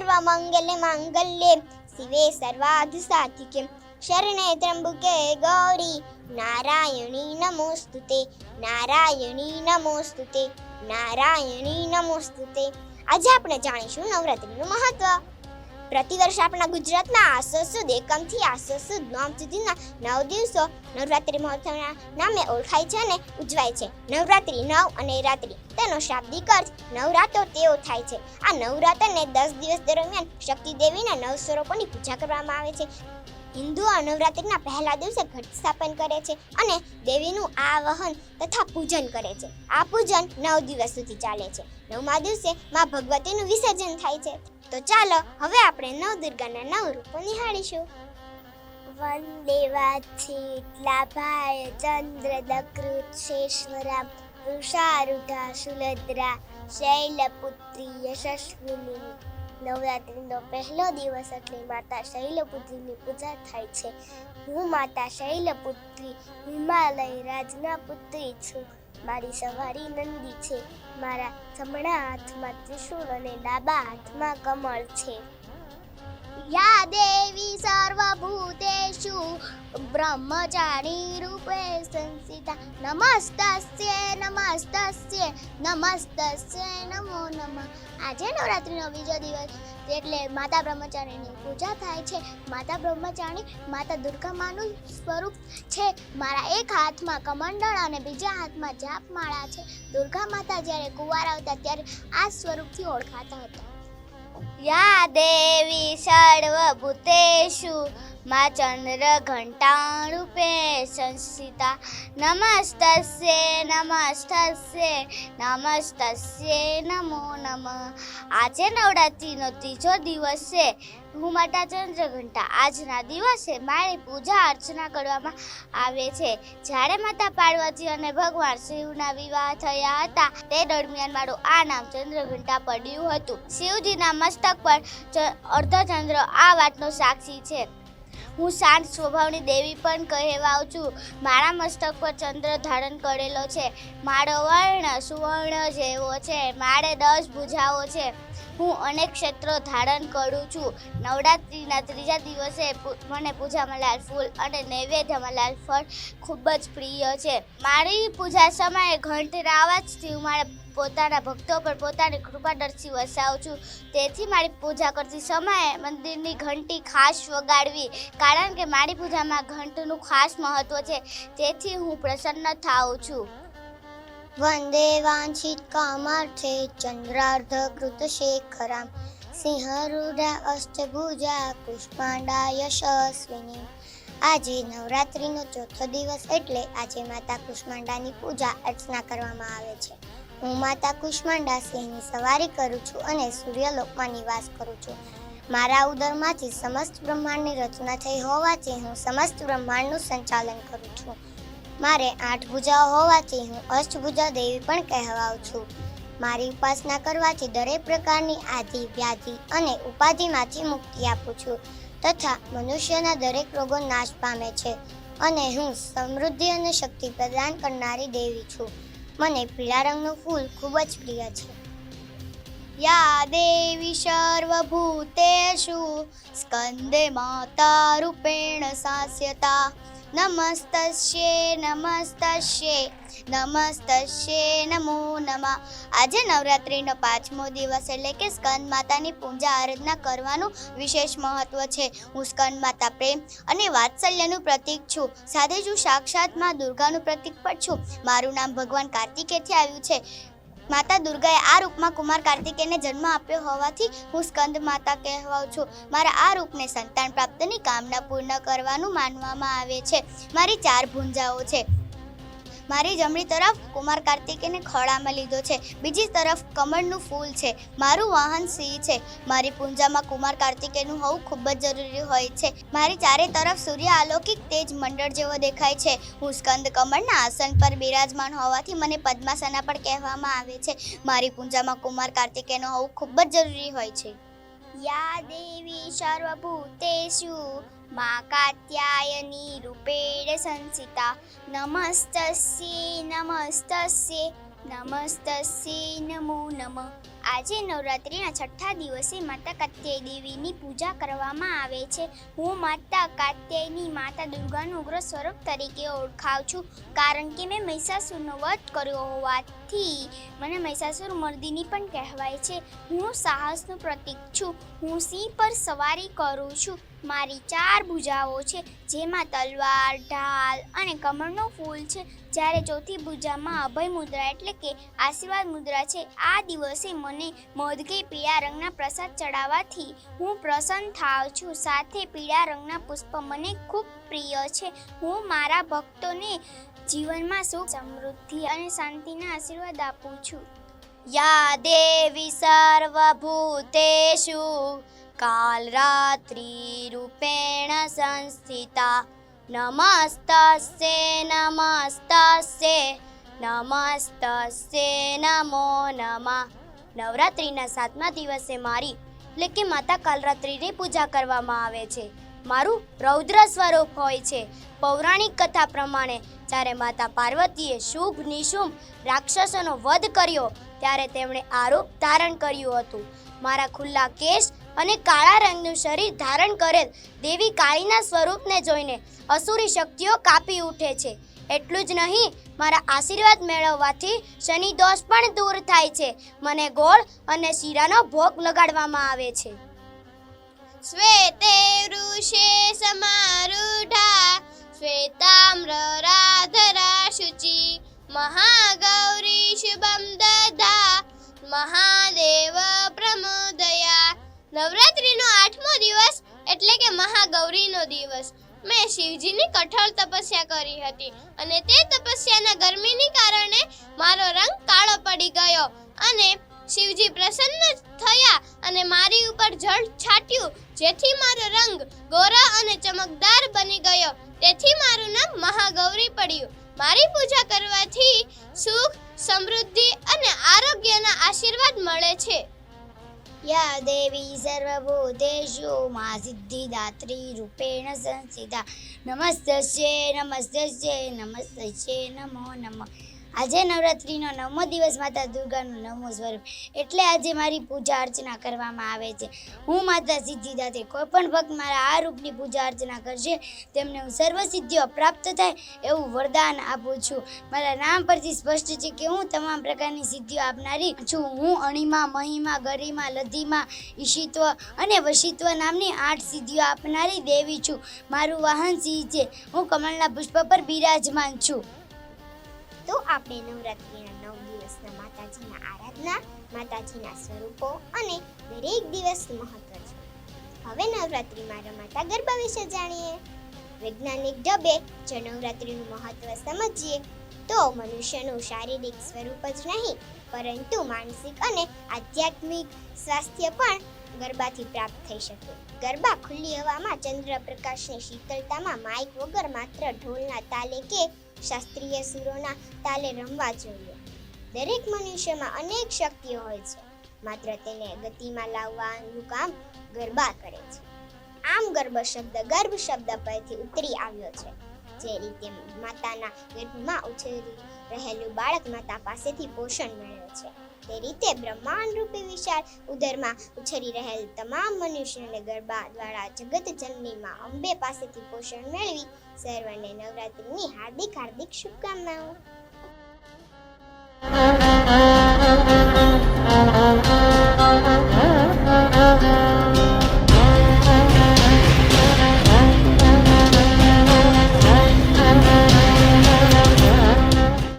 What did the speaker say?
મંગલે માંગલ્યે શિવે સર્વાધ સાધિકે શરણે ત્રંબુકે ગૌરી નારાયણી નમોસ્તુતે નારાયણી નમોસ્તુતે નારાયણી નમોસ્તુતે આજે આપણે જાણીશું નવરાત્રિનું મહત્વ. પ્રતિવર્ષ આપણા ગુજરાતના આસો સુદ એકમથી આસો સુદ નોમ સુધીના નવ દિવસો નવરાત્રિ મહોત્સવના નામે ઓળખાય છે અને ઉજવાય છે. નવરાત્રિ નવ અને રાત્રિ તેનો શાબ્દિક અર્થ નવરાત્રો તેઓ થાય છે. આ નવરાત્રને દસ દિવસ દરમિયાન શક્તિ દેવીના નવ સ્વરૂપોની પૂજા કરવામાં આવે છે. હિન્દુઓ નવરાત્રિના પહેલા દિવસે ઘટ સ્થાપન કરે છે અને દેવીનું આવાહન તથા પૂજન કરે છે. આ પૂજન નવ દિવસ સુધી ચાલે છે. નવમા દિવસે માં ભગવતીનું વિસર્જન થાય છે. તો ચાલો હવે આપણે નવ દુર્ગાના નવ રૂપો નિહાળીશું. વંદેવાથી લાભાય, ચંદ્ર, દકૃત શેશ્વરા વૃષારૂઢા સુલદ્રા શૈલપુત્રી, યશસ્વિની. નવરાત્રિનો પહેલો દિવસ એટલે માતા શૈલપુત્રીની પૂજા થાય છે. હું માતા શૈલપુત્રી, હિમાલય રાજના પુત્રી છું. મારી સવારી નંદી છે. મારા જમણા હાથમાં ત્રિશૂળ અને ડાબા હાથમાં કમળ છે. યા દેવી સર્વભૂતેષુ, બ્રહ્મચારી રૂપે સંસ્થિતા નમસ્તસ્ય નમસ્તસ્ય નમસ્તસ્ય, નમો નમઃ. આજે નવરાત્રિનો બીજો દિવસ, એટલે માતા બ્રહ્મચારીની પૂજા થાય છે. માતા બ્રહ્મચારી, માતા દુર્ગા માનું સ્વરૂપ છે. મારા એક હાથમાં કમંડળ અને બીજા હાથમાં જાપ માળા છે. દુર્ગા માતા જ્યારે કુંવાર આવતા ત્યારે આ સ્વરૂપથી ઓળખાતા હતા. યા દેવી સર્વભૂતેષુ મા ચંદ્ર ઘંટારૂપે સંસ્થિતા નમસ્તસ્ય નમસ્તસ્ય નમસ્તસ્ય નમો નમઃ. આજે નવરાત્રિનો ત્રીજો દિવસ છે. હું માતા ચંદ્ર ઘંટા. આજના દિવસે મારી પૂજા અર્ચના કરવામાં આવે છે. જ્યારે માતા પાર્વતી અને ભગવાન શિવના વિવાહ થયા હતા, તે દરમિયાન મારું આ નામ ચંદ્રઘંટા પડ્યું હતું. શિવજીના મસ્તક પર અર્ધચંદ્ર આ વાતનો સાક્ષી છે. હું શાંત સ્વભાવની દેવી પણ કહેવાઉં છું. મારા મસ્તક પર ચંદ્ર ધારણ કરેલો છે. મારો વર્ણ સુવર્ણ જેવો છે. મારે દસ ભુજાઓ છે. હું અનેક ક્ષેત્રો ધારણ કરું છું. નવરાત્રિના ત્રીજા દિવસે મને પૂજામાં લાલ ફૂલ અને નૈવેદ્યમાં લાલ ફળ ખૂબ જ પ્રિય છે. મારી પૂજા સમયે ઘંટના અવાજથી મારા પોતાના ભક્તો પર પોતાની કૃપા દર્શી વસાવું છું. તેથી મારી પૂજા કરતી સમયે મંદિરની ઘંટી ખાસ વગાડવી, કારણ કે મારી પૂજામાં ઘંટનું ખાસ મહત્વ છે. તેથી હું પ્રસન્ન થાઉં છું. વંદે વાંછિત કામાર્થે ચંદ્રાર્ધ કૃત શેખરામ સિંહરૂઢા અષ્ટભુજા પુષ્પાંડા યશસ્વિની આજે નવરાત્રિનો ચોથો દિવસ એટલે આજે માતા કુષ્માંડાની પૂજા અર્ચના કરવામાં આવે છે. હું માતા કુષ્માંડા સિંહની સવારી કરું છું અને સૂર્યલોકમાં નિવાસ કરું છું. મારા ઉદરમાંથી સમસ્ત બ્રહ્માંડની રચના થઈ હોવાથી હું સમસ્ત બ્રહ્માંડનું સંચાલન કરું છું. મારે આઠ ભુજાઓ હોવાથી હું અષ્ટભુજા દેવી પણ કહેવાઉં છું. મારી ઉપાસના કરવાથી દરેક પ્રકારની આધિ, વ્યાધિ અને ઉપાધિમાંથી મુક્તિ આપું છું તથા મનુષ્યના દરેક રોગો નાશ પામે છે અને હું સમૃદ્ધિ અને શક્તિ પ્રદાન કરનારી દેવી છું. મને પીળા રંગનું ફૂલ ખૂબ જ પ્રિય છે. યા દેવી સર્વભૂતેષુ સ્કંદે માતા રૂપેણ સાસ્યતા નમસ્તસ્યે નમસ્તસ્યે નમસ્તસ્યે નમો નમઃ. આજે નવરાત્રિનો પાંચમો દિવસ એટલે કે સ્કંદ માતાની પૂજા આરાધના કરવાનું વિશેષ મહત્વ છે. હું સ્કંદ માતા પ્રેમ અને વાત્સલ્યનું પ્રતીક છું. સાથે જ હું સાક્ષાતમાં દુર્ગાનું પ્રતીક પણ છું. મારું નામ ભગવાન કાર્તિકેયથી આવ્યું છે. માતા દુર્ગાએ આ રૂપમાં કુમાર કાર્તિકેયને જન્મ આપ્યો હોવાથી હું સ્કંદ માતા કહેવાઉં છું. મારા આ રૂપને સંતાન પ્રાપ્તની કામના પૂર્ણ કરવાનું માનવામાં આવે છે. મારી ચાર ભુંજાઓ છે. મારી જમણી તરફ કુમાર કાર્તિકેને ખોળામાં લીધો છે. બીજી તરફ કમળનું ફૂલ છે. મારું વાહન સિંહ છે. મારી પૂંજામાં કુમાર કાર્તિકેયનું હોવું ખૂબ જ જરૂરી હોય છે. મારી ચારે તરફ સૂર્ય અલૌકિક તેજ મંડળ જેવો દેખાય છે. હું સ્કંદ કમળના આસન પર બિરાજમાન હોવાથી મને પદ્માસના પણ કહેવામાં આવે છે. મારી પૂંજામાં કુમાર કાર્તિકેયનું હોવું ખૂબ જ જરૂરી હોય છે. યા દેવી સર્વભૂતેષુ મા કાત્યાયની રૂપેણ સંસિતા નમસ્તસ્યે નમસ્ત નમસ્તસ્ય નમો નમઃ આજે નવરાત્રિના છઠ્ઠા દિવસે માતા કાત્યાય દેવીની પૂજા કરવામાં આવે છે. હું માતા કાત્યાયની માતા દુર્ગાનું ઉગ્ર સ્વરૂપ તરીકે ઓળખાવ છું. કારણ કે મેં મહિષાસુરનો વધ કર્યો હોવાથી મને મહિષાસુર મર્દિની પણ કહેવાય છે. હું સાહસનું પ્રતીક છું. હું સિંહ પર સવારી કરું છું. મારી ચાર ભુજાઓ છે, જેમાં તલવાર, ઢાલ અને કમળનું ફૂલ છે. જ્યારે ચોથી ભુજામાં અભય મુદ્રા એટલે કે આશીર્વાદ મુદ્રા છે, આ દિવસે મને મોદગી પીળા રંગના પ્રસાદ ચડાવવાથી હું પ્રસન્ન થાવ છું. સાથે પીળા રંગના પુષ્પ મને ખૂબ પ્રિય છે. હું મારા ભક્તોને જીવનમાં સુખ, સમૃદ્ધિ અને શાંતિના આશીર્વાદ આપું છું. યા દેવી સર્વભૂતેષુ કાલરાત્રિરૂપેણ સંસ્થિતા નમસ્તસ્ય નમસ્તસ્ય નમસ્તસ્ય નમો નમઃ નવરાત્રિના સાતમા દિવસે મારી એટલે કે માતા કાલરાત્રિની પૂજા કરવામાં આવે છે. મારું રૌદ્ર સ્વરૂપ હોય છે. પૌરાણિક કથા પ્રમાણે જ્યારે માતા પાર્વતીએ શુભ, નિશુંભ રાક્ષસોનો વધ કર્યો, ત્યારે તેમણે આરોપ ધારણ કર્યું હતું. મારા ખુલ્લા કેશ અને કાળા રંગનું શરીર ધારણ કરેલ દેવી કાળીના સ્વરૂપને જોઈને અસુરી શક્તિઓ કાપી ઉઠે છે. એટલું જ નહીં, મારા આશીર્વાદ મેળવવાથી શનિ દોષ પણ દૂર થાય છે. મને ગોળ અને શીરાનો ભોગ લગાડવામાં આવે છે. શ્વેતે વૃષે સમારૂઢા, શ્વેતામ્રરાધરા શુચિ, મહાગૌરી શુભમ દધા, મહાદેવ પ્રમોદયા. નવરાત્રિનો આઠમો દિવસ એટલે કે મહાગૌરીનો દિવસ. મેં શિવજીની કઠોર તપસ્યા કરી હતી અને તે તપસ્યાના ગરમીની કારણે મારો રંગ કાળો પડી ગયો અને શિવજી પ્રસન્ન થયા અને મારી ઉપર જળ છાટ્યું, જેથી મારો રંગ ગોરા અને ચમકદાર બની ગયો. તેથી મારું નામ મહાગૌરી પડ્યું. મારી પૂજા કરવાથી સુખ, સમૃદ્ધિ અને આરોગ્યના આશીર્વાદ મળે છે. યા દેવી સર્વભૂતેષુ મા સિદ્ધિદાત્રી રૂપેણ સંસ્થિતા નમસ્તસ્ય નમસ્તસ્ય નમસ્તસ્ય નમો નમઃ આજે નવરાત્રિનો નવમો દિવસ માતા દુર્ગાનું નવમું સ્વરૂપ. એટલે આજે મારી પૂજા અર્ચના કરવામાં આવે છે. હું માતા સિદ્ધિદાતે કોઈ પણ ભક્ત મારા આ રૂપની પૂજા અર્ચના કરશે, તેમને હું સર્વ સિદ્ધિઓ પ્રાપ્ત થાય એવું વરદાન આપું છું. મારા નામ પરથી સ્પષ્ટ છે કે હું તમામ પ્રકારની સિદ્ધિઓ આપનારી છું. હું અણિમા, મહિમા, ગરિમા લધિમા ઈશિત્વ અને વશિત્વ નામની આઠ સિદ્ધિઓ આપનારી દેવી છું. મારું વાહન સિંહ છે. હું કમળના પુષ્પ પર બિરાજમાન છું. તો આપણે નવરાત્રિના નવ દિવસના માતાજીના આરાધના, માતાજીના સ્વરૂપો અને દરેક દિવસનું મહત્વ છે. હવે નવરાત્રિમાં રમાતા ગરબા વિશે જાણીએ. વૈજ્ઞાનિક ઢબે જો નવરાત્રિનું મહત્વ સમજીએ તો મનુષ્યનું શારીરિક સ્વરૂપ જ નહીં, પરંતુ માનસિક અને આધ્યાત્મિક સ્વાસ્થ્ય પણ ગરબાથી પ્રાપ્ત થઈ શકે. ગરબા ખુલ્લી હવામાં ચંદ્રપ્રકાશની શીતળતામાં માઇક વગર માત્ર ઢોલના તાલે કે શાસ્ત્રીય સુરોના તાલે રમવા જોઈએ. દરેક મનુષ્યમાં અનેક શક્તિઓ હોય છે. માત્ર તેને ગતિમાં લાવવાનું કામ ગરબા કરે છે. આમ ગર્ભ શબ્દ ગર્ભ શબ્દ પરથી ઉતરી આવ્યો છે. જે રીતે માતાના ગર્ભમાં ઉછરી રહેલું બાળક માતા પાસેથી પોષણ મેળવે છે. તે રીતે બ્રહ્માંડ રૂપી વિશાળ ઉદરમાં ઉછરી રહેલ તમામ મનુષ્યને ગરબા દ્વારા જગત જનનીમાં અંબે પાસેથી પોષણ મેળવી સર્વને નવરાત્રિની હાર્દિક હાર્દિક શુભકામનાઓ